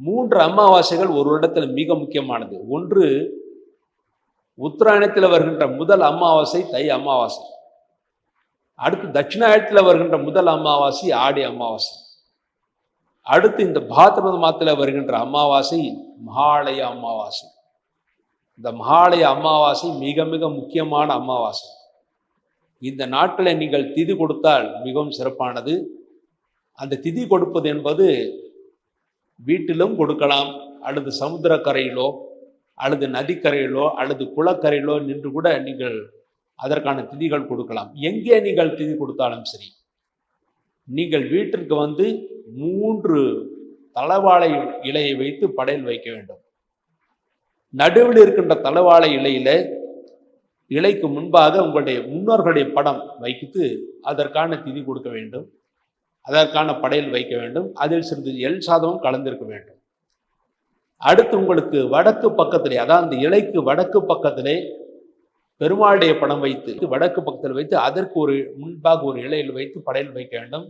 மூன்று அமாவாசைகள் ஒரு இடத்துல மிக முக்கியமானது. ஒன்று உத்தராயணத்தில் வருகின்ற முதல் அமாவாசை தை அமாவாசை. அடுத்து தட்சிணாயணத்தில் வருகின்ற முதல் அமாவாசை ஆடி அமாவாசை. அடுத்து இந்த பாத்திரத மாதத்தில் வருகின்ற அமாவாசை மகாலய அமாவாசை. இந்த மகாலய அமாவாசை மிக மிக முக்கியமான அமாவாசை. இந்த நாட்டில் நீங்கள் திதி கொடுத்தால் மிகவும் சிறப்பானது. அந்த திதி கொடுப்பது என்பது வீட்டிலும் கொடுக்கலாம். அல்லது சமுத்திரக்கரையிலோ அல்லது நதிக்கரையிலோ அல்லது குளக்கரையிலோ நின்று கூட நீங்கள் அதற்கான திதிகள் கொடுக்கலாம். எங்கே நீங்கள் திதி கொடுத்தாலும் சரி. நீங்கள் வீட்டிற்கு வந்து மூன்று தளவாழை இலையை வைத்து படையல் வைக்க வேண்டும். நடுவில் இருக்கின்ற தளவாழை இலையில இலைக்கு முன்பாக உங்களுடைய முன்னோர்களுடைய படம் வைத்து அதற்கான திதி கொடுக்க வேண்டும். அதற்கான படையல் வைக்க வேண்டும். அதில் சிறிது எல் சாதமும் கலந்திருக்க வேண்டும். அடுத்து உங்களுக்கு வடக்கு பக்கத்திலே அதான் அந்த இலைக்கு வடக்கு பக்கத்திலே பெருமாளுடைய படம் வைத்து வடக்கு பக்கத்தில் வைத்து அதற்கு ஒரு முன்பாக ஒரு இலையில் வைத்து படையல் வைக்க வேண்டும்.